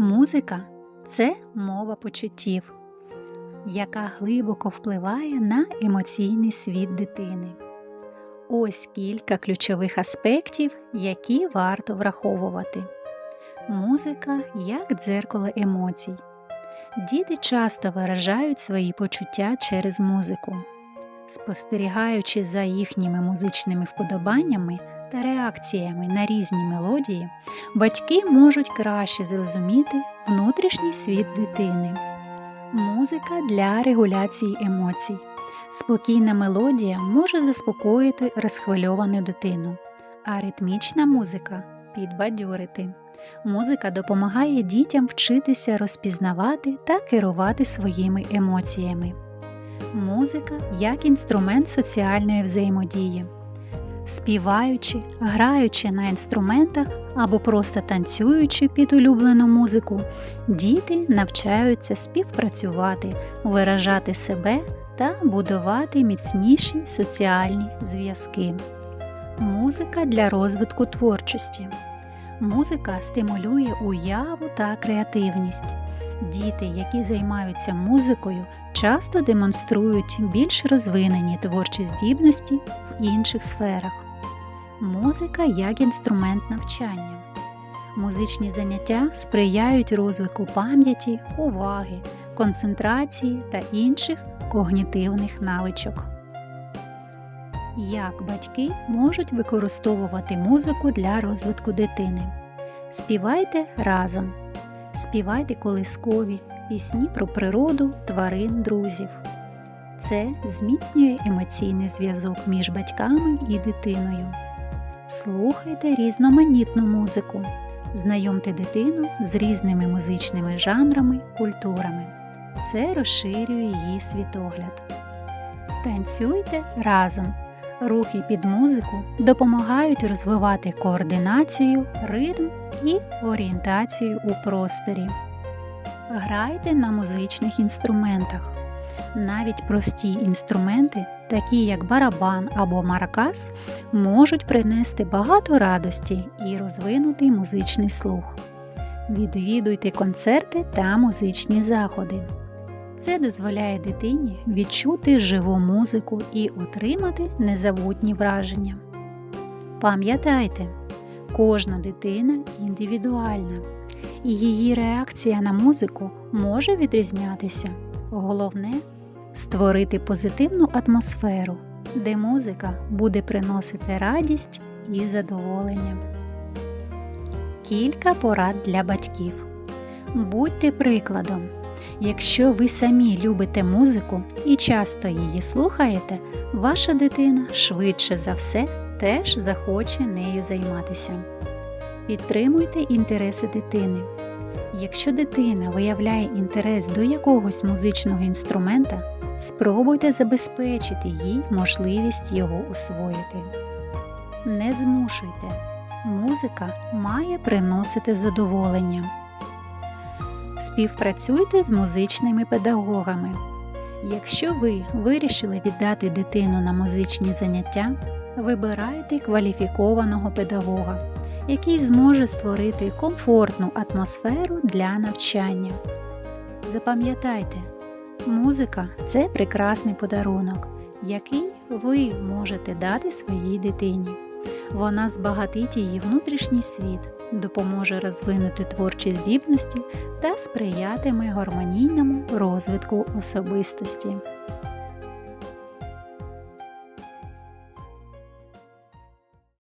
Музика це мова почуттів, яка глибоко впливає на емоційний світ дитини. Ось кілька ключових аспектів, які варто враховувати. Музика як дзеркало емоцій. Діти часто виражають свої почуття через музику. Спостерігаючи за їхніми музичними вподобаннями та реакціями на різні мелодії, батьки можуть краще зрозуміти внутрішній світ дитини. Музика для регуляції емоцій. Спокійна мелодія може заспокоїти розхвильовану дитину, а ритмічна музика підбадьорити. Музика допомагає дітям вчитися розпізнавати та керувати своїми емоціями. Музика як інструмент соціальної взаємодії. Співаючи, граючи на інструментах або просто танцюючи під улюблену музику, діти навчаються співпрацювати, виражати себе та будувати міцніші соціальні зв'язки. Музика для розвитку творчості. Музика стимулює уяву та креативність. Діти, які займаються музикою, часто демонструють більш розвинені творчі здібності в інших сферах. Музика як інструмент навчання. Музичні заняття сприяють розвитку пам'яті, уваги, концентрації та інших когнітивних навичок. Як батьки можуть використовувати музику для розвитку дитини? Співайте разом. Співайте колискові пісні про природу, тварин, друзів. Це зміцнює емоційний зв'язок між батьками і дитиною. Слухайте різноманітну музику. Знайомте дитину з різними музичними жанрами, культурами. Це розширює її світогляд. Танцюйте разом. Рухи під музику допомагають розвивати координацію, ритм і орієнтацію у просторі. Грайте на музичних інструментах. Навіть прості інструменти, такі як барабан або маракас, можуть принести багато радості і розвинути музичний слух. Відвідуйте концерти та музичні заходи. Це дозволяє дитині відчути живу музику і отримати незабутні враження. Пам'ятайте, кожна дитина індивідуальна, і її реакція на музику може відрізнятися. Головне створити позитивну атмосферу, де музика буде приносити радість і задоволення. Кілька порад для батьків. Будьте прикладом. Якщо ви самі любите музику і часто її слухаєте, ваша дитина швидше за все теж захоче нею займатися. Підтримуйте інтереси дитини. Якщо дитина виявляє інтерес до якогось музичного інструмента, спробуйте забезпечити їй можливість його освоїти. Не змушуйте. Музика має приносити задоволення. Співпрацюйте з музичними педагогами. Якщо ви вирішили віддати дитину на музичні заняття, вибирайте кваліфікованого педагога, який зможе створити комфортну атмосферу для навчання. Запам'ятайте, музика це прекрасний подарунок, який ви можете дати своїй дитині. Вона збагатить її внутрішній світ, допоможе розвинути творчі здібності та сприятиме гармонійному розвитку особистості.